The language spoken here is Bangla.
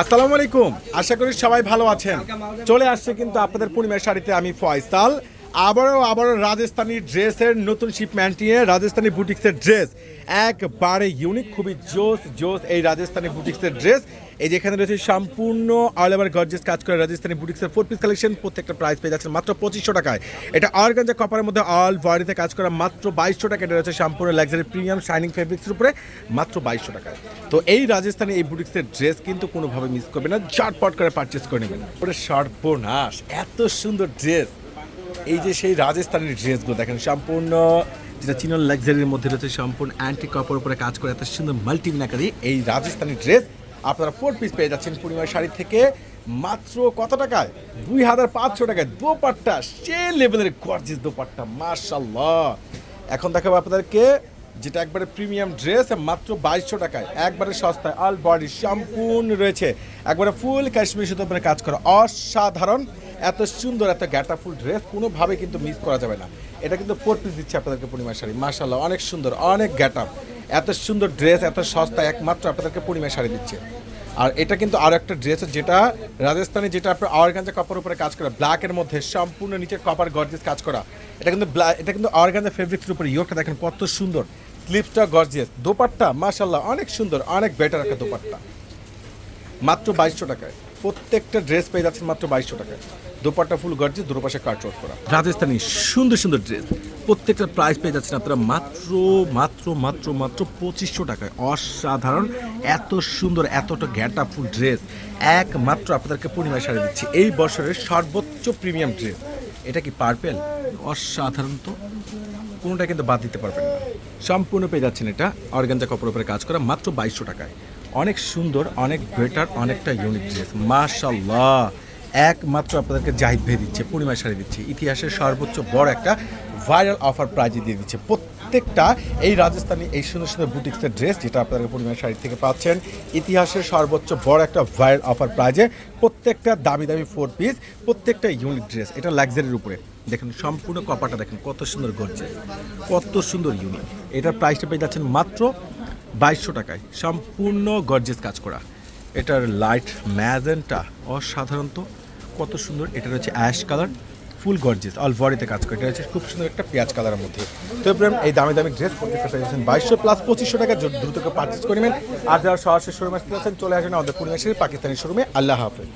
আসসালামু আলাইকুম। আশা করি সবাই ভালো আছেন। চলে আসছে কিন্তু আপনাদের পূর্ণিমার শাড়িতে আমি ফয়সাল। আবারও আবারও রাজস্থানি ড্রেসের নতুন শিপম্যান্ট নিয়ে রাজস্থানি বুটিক্সের ড্রেস। একবারে ইউনিক খুবই জোস জোস এই রাজস্থানি বুটিক্সের ড্রেস। এই যেখানে রয়েছে সম্পূর্ণ অল ওভার গর্জেস কাজ করে রাজস্থানি বুটিক্সের ফোর পিস কালেকশন প্রত্যেকটা প্রাইস পেয়ে যাচ্ছে মাত্র পঁচিশশো টাকায়। এটা অর্গানজা কপারের মধ্যে অল বডিতে কাজ করা মাত্র বাইশশো টাকা। এটা রয়েছে সম্পূর্ণ লাক্সারি প্রিমিয়াম শাইনিং ফেব্রিক্সের উপরে মাত্র বাইশশো টাকায়। তো এই রাজস্থানি, এই বুটিক্সের ড্রেস কিন্তু কোনোভাবে মিস করবে না। ঝটপট করে পারচেস করে নেবেন। ওটা সর্বনাশ, এত সুন্দর ড্রেস। এই যে সেই রাজস্থানের ড্রেসগুলো দেখেন, সম্পূর্ণ যেটা চিনল লাক্সারির মধ্যে রয়েছে, সম্পূর্ণ অ্যান্টি কাপড় উপরে কাজ করে, এত সুন্দর মাল্টিমিনাকারি এই রাজস্থানি ড্রেস আপনারা ফোর পিস পেয়ে যাচ্ছেন পূর্ণিমার শাড়ি থেকে মাত্র কত টাকায়? দুই হাজার পাঁচশো টাকায় দোপাট্টা সে লেভেলের গর্জিস দোপাট্টা মার্শাল্লাহ এখন দেখাবো আপনাদেরকে যেটা একবারে প্রিমিয়াম ড্রেস মাত্র বাইশশো টাকায়। একবারে সস্তায় অল বডি সম্পূর্ণ রয়েছে। একবারে ফুল কাশ্মীর সুতো উপরে কাজ করা। অসাধারণ। এত সুন্দর, এত গ্যাটা ফুল ড্রেস কোনোভাবে কিন্তু মিস করা যাবে না। এটা কিন্তু ফোর পিস দিচ্ছে আপনাদেরকে পূর্ণিমা শাড়ি। মার্শাল্লাহ অনেক সুন্দর, অনেক গ্যাটা এত সুন্দর ড্রেস এত সস্তায় একমাত্র আপনাদেরকে পূর্ণিমা শাড়ি দিচ্ছে। আর এটা কিন্তু আরও একটা ড্রেস যেটা রাজস্থানে যেটা আপনার অর্গানজা কাপড় উপরে কাজ করা ব্ল্যাকের মধ্যে সম্পূর্ণ নিচে কপার গর্জিয়াস কাজ করা। এটা কিন্তু এটা কিন্তু অর্গানজা ফেব্রিক্সের উপরে ইয়োগটা দেখেন কত সুন্দর। স্লিপসটা গর্জিয়াস দোপাট্টা মাশাল্লাহ অনেক সুন্দর, অনেক বেটার একটা দোপাট্টা। মাত্র বাইশশো টাকায়। প্রত্যেকটা ড্রেস পেয়ে যাচ্ছেন মাত্র বাইশশো টাকায়। দোপাট্টা ফুল গর্জিয়াস দুটো পাশে করা। রাজস্থানি সুন্দর সুন্দর ড্রেস প্রত্যেকটা প্রাইস পেয়ে যাচ্ছেন আপনারা মাত্র মাত্র মাত্র মাত্র পঁচিশশো টাকায়। অসাধারণ, এত সুন্দর, এতটা গ্যাটা ফুল ড্রেস একমাত্র আপনাদেরকে পূর্ণিমায় শাড়ি দিচ্ছি। এই বছরের সর্বোচ্চ প্রিমিয়াম ড্রেস এটা কি পার্পেল অসাধারণ তো। কোনোটা কিন্তু বাদ দিতে পারবেন না। সম্পূর্ণ পেয়ে যাচ্ছেন এটা। অর্গানজা কাপড় উপরে কাজ করা মাত্র বাইশশো টাকায়। অনেক সুন্দর, অনেক বেটার অনেকটা ইউনিক ড্রেস মাশাল্লাহ একমাত্র আপনাদেরকে জাহিদ ভে দিচ্ছে পূর্ণিমা শাড়ি দিচ্ছে। ইতিহাসের সর্বোচ্চ বড় একটা ভাইরাল অফার প্রাইজে দিয়ে দিচ্ছে। প্রত্যেকটা এই রাজস্থানী এই সুন্দর সুন্দর বুটিক্সের ড্রেস যেটা আপনারা পূর্ণিমা শাড়ি থেকে পাচ্ছেন, ইতিহাসের সর্বোচ্চ বড় একটা ভাইরাল অফার প্রাইজে প্রত্যেকটা দামি দামি ফোর পিস প্রত্যেকটা ইউনিক ড্রেস এটা লাক্সারির উপরে। দেখেন, সম্পূর্ণ কপাটা দেখেন, কত সুন্দর গর্জে কত সুন্দর ইউনিক এটার প্রাইসটা পেয়ে যাচ্ছেন মাত্র বাইশশো টাকায়। সম্পূর্ণ গর্জেস কাজ করা। এটার লাইট ম্যাজেন্টা অসাধারণত কত সুন্দর, এটা রয়েছে ash colour, full gorgeous all বডিতে কাজ করে। এটা হচ্ছে খুব সুন্দর একটা পেঁয়াজ কালারের মধ্যে। তো প্রেম এই দামি দামি ড্রেস প্রত্যেকটা পেয়ে বাইশশো প্লাস পঁচিশশো টাকা, দ্রুত পার্চেস করে নেবেন। আর যারা সরাসরি শোরুমে আসতে চলে আসেন আমাদের পূর্ণিমাসের পাকিস্তানি শোরুমে আল্লাহ হাফেজ।